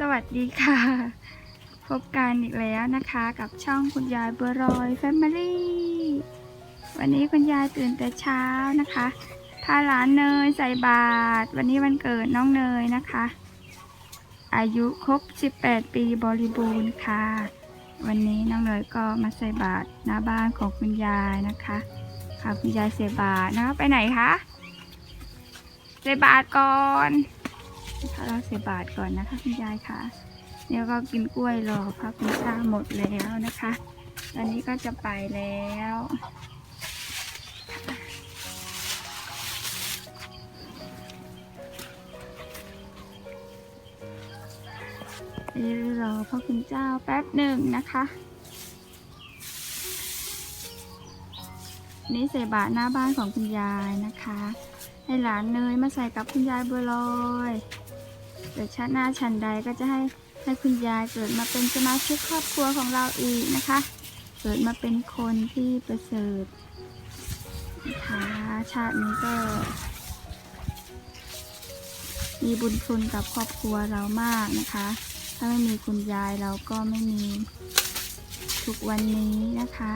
สวัสดีค่ะ พบกันอีกแล้วนะคะกับช่องคุณยายบัวรอยแฟมิลี่วันนี้คุณยายตื่นแต่เช้านะคะพาหลานเนยใส่บาตรวันนี้วันเกิดน้องเนยนะคะ อายุครบ 18 ปีบริบูรณ์ค่ะ วันนี้น้องเนยก็มาใส่บาตรหน้าบ้านของคุณยายนะคะค่ะคุณยายใส่บาตรนะคะไปไหนคะใส่บาตรก่อน นะคะเราใส่บาตรก่อนนะคะคุณยายค่ะเดี๋ยวก็กินกล้วยรอพระคุณเจ้าหมดแล้วนะคะ ตอนนี้ก็จะไปแล้วเดี๋ยวรอพระคุณเจ้าแป๊บหนึ่งนะคะนี่ใส่บาตรหน้าบ้านของคุณยายนะคะ ให้หลานเนยมาใส่กับคุณยายบัวลอยเกิดชาติหน้าชันใดก็จะให้ให้คุณยายเกิดมาเป็นสมาชิกครอบครัวของเราอีกนะคะ เกิดมาเป็นคนที่ประเสริฐนะคะชาตินี้ก็ มีบุญคุณกับครอบครัวเรามากนะคะ ถ้าไม่มีคุณยายเราก็ไม่มีทุกวันนี้นะคะ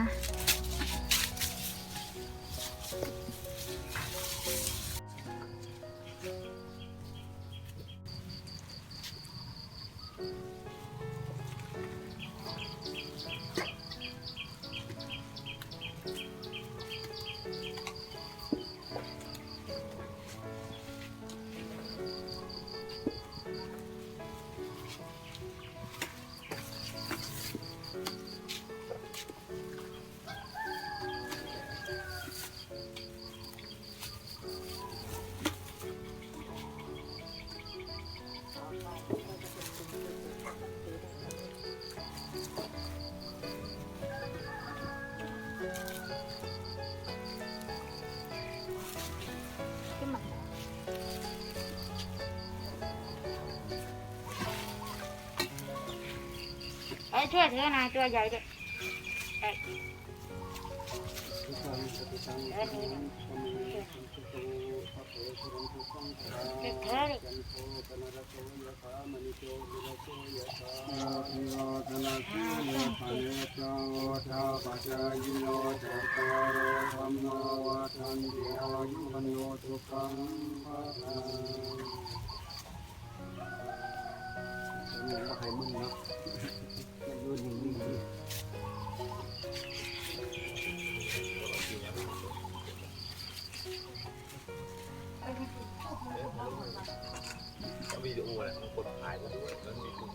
ช่วยถือหน่อยตัวใหญ่ด้วยเอ้ยเด็กเวิดีโอแหละมันกดถ่ายแล้วด้วยแล้วมีคุณ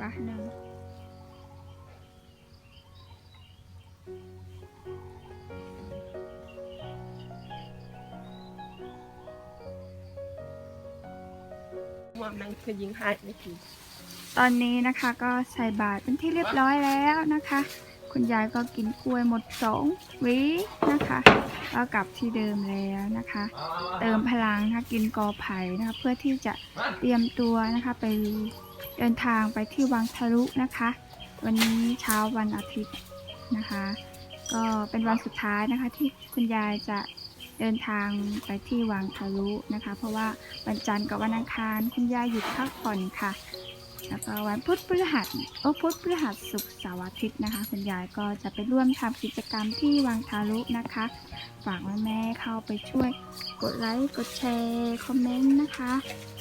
ปะหนึ่งว่ามันคือยิงหายไม่กี่ตอนนี้นะคะก็ใส่บาตรเป็นที่เรียบร้อยแล้วนะคะ คุณยายก็กินกล้วยหมดสองวีนะคะก็กลับที่เดิมแล้วนะคะ เติมพลังนะคะกินกอไผ่นะคะเพื่อที่จะเตรียมตัวนะคะไปเดินทางไปที่วังทะลุนะคะ วันนี้เช้าวันอาทิตย์นะคะ ก็เป็นวันสุดท้ายนะคะที่คุณยายจะเดินทางไปที่วังทะลุนะคะ เพราะว่าวันจันทร์กับวันอังคารคุณยายหยุดพักผ่อนค่ะ แล้วก็วันพุธพฤหัสโอ้พุธพฤหัสศุกร์เสาร์อาทิตย์นะคะ คุณยายก็จะไปร่วมทำกิจกรรมที่วังทารุนะคะ ฝากแม่ๆเข้าไปช่วยกดไลค์กดแชร์คอมเมนต์นะคะ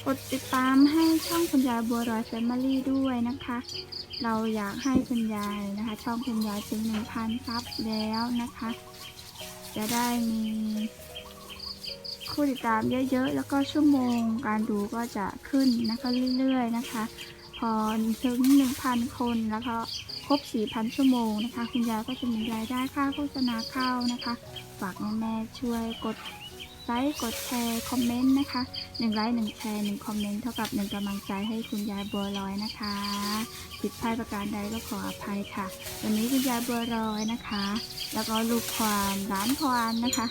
กดติดตามให้ช่องคุณยายบัวรอยแฟมิลี่ด้วยนะคะ เราอยากให้คุณยายนะคะ ช่องคุณยายถึงหนึ่งพันซับแล้วนะคะ จะได้มีผู้ติดตามเยอะๆ แล้วก็ชั่วโมงการดูก็จะขึ้นนะคะเรื่อยๆนะคะ พอถึง 1,000 คนแล้วก็ครบ 4,000 ชั่วโมงนะคะ คุณยายก็จะมีรายได้ค่าโฆษณาเข้านะคะ ฝากแม่ช่วยกดไลค์กดแชร์คอมเมนต์นะคะ1ไลค์1แชร์1คอมเมนต์เท่ากับ1กำลังใจให้คุณยายบัวลอยนะคะผิดพลาดประการใดก็ขออภัยค่ะ วันนี้คุณยายบัวลอยนะคะ แล้วก็ลูกควานร้านควานนะคะ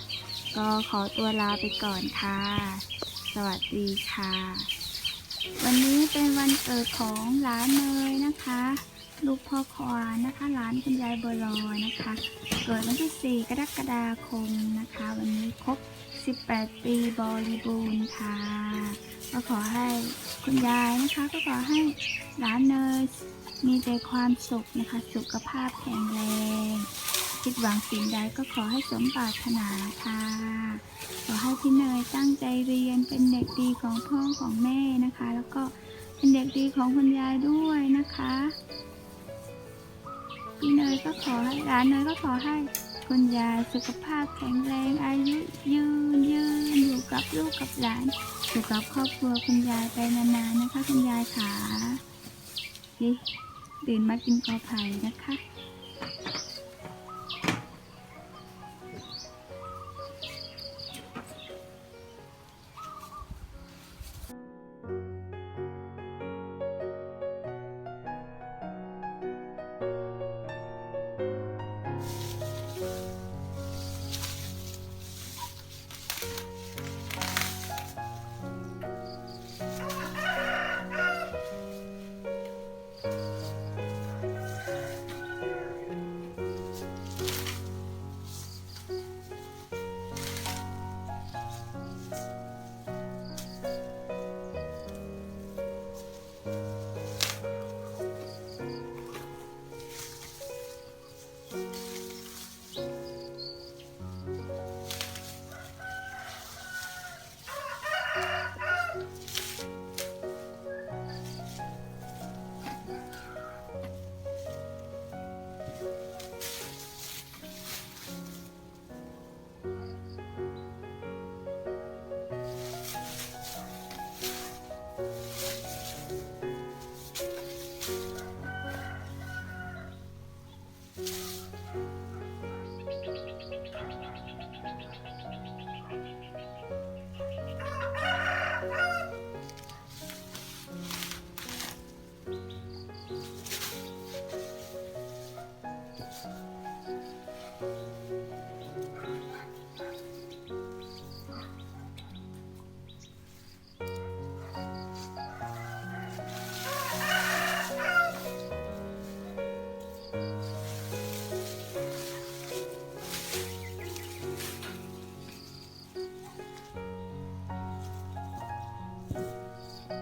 ก็ขอตัวลาไปก่อนค่ะ สวัสดีค่ะ วันนี้เป็นวันเกิดของหลานเนยนะคะ ลูกพ่อควานนะคะหลานคุณยายบัวลอยนะคะ เกิดวันที่ 4 กรกฎาคมนะคะ วันนี้ครบ 18 ปีบริบูรณ์ค่ะก็ขอให้คุณยายนะคะ ก็ขอให้หลานเนยมีแต่ความสุขนะคะ สุขภาพแข็งแรง คิดหวังสิ่งใดก็ขอให้สมปรารถนาค่ะ ขอให้พี่เนยตั้งใจเรียนเป็นเด็กดีของพ่อของแม่นะคะ แล้วก็เป็นเด็กดีของคุณยายด้วยนะคะ พี่เนยก็ขอให้ร้านเนยก็ขอให้คุณยายสุขภาพแข็งแรงอายุยืนยืนอยู่กับลูกกับหลานอยู่กับครอบครัวคุณยายไปนานๆนะคะ คุณยายขาเย้ตื่นมากินกอไผ่นะคะ